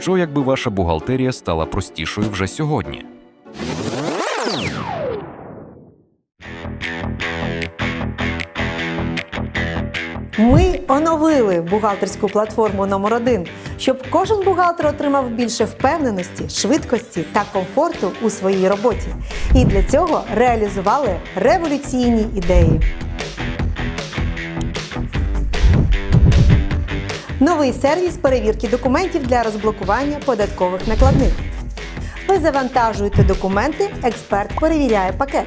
Що якби ваша бухгалтерія стала простішою вже сьогодні? Ми оновили бухгалтерську платформу номер 1 щоб кожен бухгалтер отримав більше впевненості, швидкості та комфорту у своїй роботі. І для цього реалізували революційні ідеї. Новий сервіс перевірки документів для розблокування податкових накладних. Ви завантажуєте документи, експерт перевіряє пакет.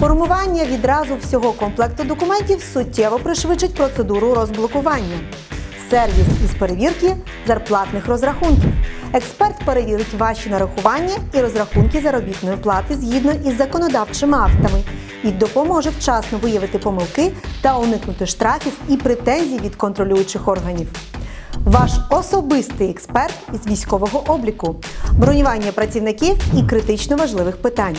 Формування відразу всього комплекту документів суттєво пришвидшить процедуру розблокування. Сервіс із перевірки зарплатних розрахунків. Експерт перевірить ваші нарахування і розрахунки заробітної плати згідно із законодавчими актами і допоможе вчасно виявити помилки та уникнути штрафів і претензій від контролюючих органів. Ваш особистий експерт із військового обліку, бронювання працівників і критично важливих питань.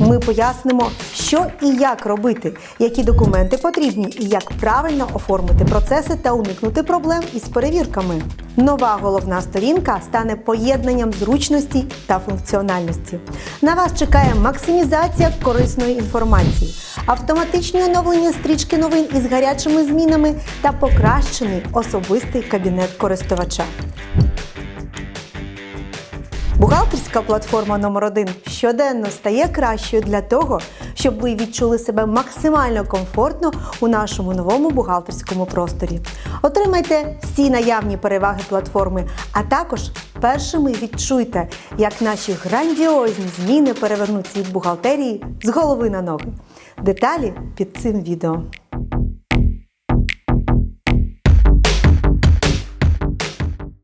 Ми пояснимо, що і як робити, які документи потрібні і як правильно оформити процеси та уникнути проблем із перевірками. Нова головна сторінка стане поєднанням зручності та функціональності. На вас чекає максимізація корисної інформації, автоматичні оновлення стрічки новин із гарячими змінами та покращений особистий кабінет користувача. Бухгалтерська платформа номер 1 щоденно стає кращою для того, щоб ви відчули себе максимально комфортно у нашому новому бухгалтерському просторі. Отримайте всі наявні переваги платформи, а також першими відчуйте, як наші грандіозні зміни перевернуть світ бухгалтерії з голови на ноги. Деталі під цим відео.